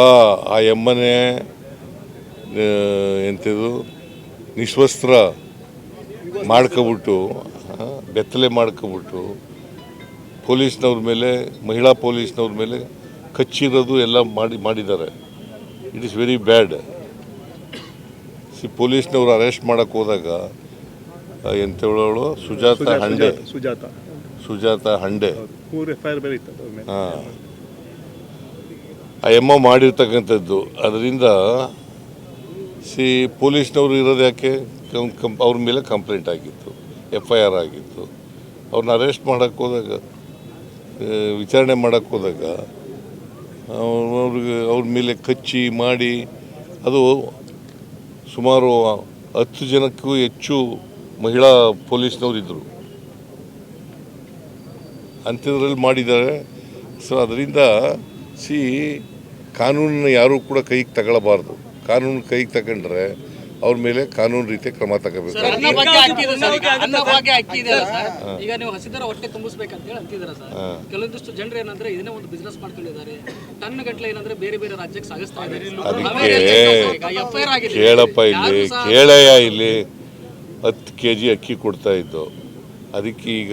ಆ ಎಮ್ಮನೆ ಎಂಥದ್ದು ನಿಶ್ವಸ್ತ್ರ ಮಾಡ್ಕೊಬಿಟ್ಟು ಬೆತ್ತಲೆ ಮಾಡ್ಕೊಬಿಟ್ಟು ಪೊಲೀಸ್ನವ್ರ ಮೇಲೆ ಮಹಿಳಾ ಪೊಲೀಸ್ನವ್ರ ಮೇಲೆ ಕಚ್ಚಿರೋದು ಎಲ್ಲ ಮಾಡಿ ಮಾಡಿದ್ದಾರೆ. ಇಟ್ ಇಸ್ ವೆರಿ ಬ್ಯಾಡ್ ಸಿ ಪೊಲೀಸ್ನವ್ರು ಅರೆಸ್ಟ್ ಮಾಡಕ್ಕೆ ಹೋದಾಗ ಎಂಥವಳು ಸುಜಾತ ಹಂಡೆ. ಸುಜಾತ. ಸುಜಾತ ಹಂಡೆ. ಮೂರು ಎಫ್ ಐ ಆರ್ ಬೇರೆ ಇತ್ತು ಅದ್ರ ಮೇಲೆ ಆ. ಎಂ ಮಾಡಿರ್ತಕ್ಕಂಥದ್ದು. ಅದರಿಂದ, ಸಿ, ಪೊಲೀಸ್ನವರು ಇರೋದು ಯಾಕೆ? ಕಂಪ್ ಅವ್ರ ಮೇಲೆ ಕಂಪ್ಲೇಂಟ್ ಆಗಿತ್ತು ಎಫ್ ಐ ಆರ್ ಆಗಿತ್ತು. ಅವ್ರನ್ನ ಅರೆಸ್ಟ್ ಮಾಡೋಕ್ಕೆ ಹೋದಾಗ ವಿಚಾರಣೆ ಮಾಡೋಕ್ಕೆ ಹೋದಾಗ ಅವ್ರಿಗೆ, ಅವ್ರ ಮೇಲೆ ಕಚ್ಚಿ ಮಾಡಿ, ಅದು ಸುಮಾರು ಹತ್ತು ಜನಕ್ಕೂ ಹೆಚ್ಚು ಮಹಿಳಾ ಪೊಲೀಸ್ನವ್ರು ಇದ್ದರು ಅಂಥದ್ರಲ್ಲಿ ಮಾಡಿದ್ದಾರೆ. ಸೊ ಅದರಿಂದ, ಸಿ ಕಾನೂನನ್ನ ಯಾರೂ ಕೂಡ ಕೈಗೆ ತಗೊಳ್ಳಬಾರ್ದು. ಕಾನೂನು ಕೈಗೆ ತಗೊಂಡ್ರೆ ಅವ್ರ ಮೇಲೆ ಕಾನೂನು ರೀತಿ ಕ್ರಮ ತಗೋಬೇಕು. ಸರ್ ಅನ್ನ ಅಕ್ಕಿ ಇದೆ ಸರ್? ಈಗ ಅನ್ನ ಅಕ್ಕಿ ಇದೆ ಸರ್ ಈಗ ನೀವು ಹಸಿದರ ಹೊಟ್ಟೆ ತುಂಬಿಸ್ಬೇಕಂತ ಹೇಳಿ ಅಂತಿದಾರೆ ಸರ್? ಕೆಲವೊಂದಿಷ್ಟು ಜನರು ಏನಂದ್ರೆ ಇದನ್ನೇ ಒಂದು ಬಿಸ್ನೆಸ್ ಮಾಡ್ಕೊಂಡಿದ್ದಾರೆ. ಟನ್ ಗಟ್ಟಲೆ ಏನಂದ್ರೆ ಬೇರೆ ಬೇರೆ ರಾಜ್ಯಕ್ಕೆ ಸಾಗಿಸ್ತಾ ಇದ್ದಾರೆ. ಅದಕ್ಕೆ ಎಫ್ ಐ ಆಗಿದೆ ಕೇಳಪ್ಪ ಇಲ್ಲಿ ಕೇಳಯ್ಯ ಇಲ್ಲಿ. ಹತ್ತು ಕೆ ಜಿ ಅಕ್ಕಿ ಕೊಡ್ತಾ ಇದ್ದು. ಅದಕ್ಕೆ ಈಗ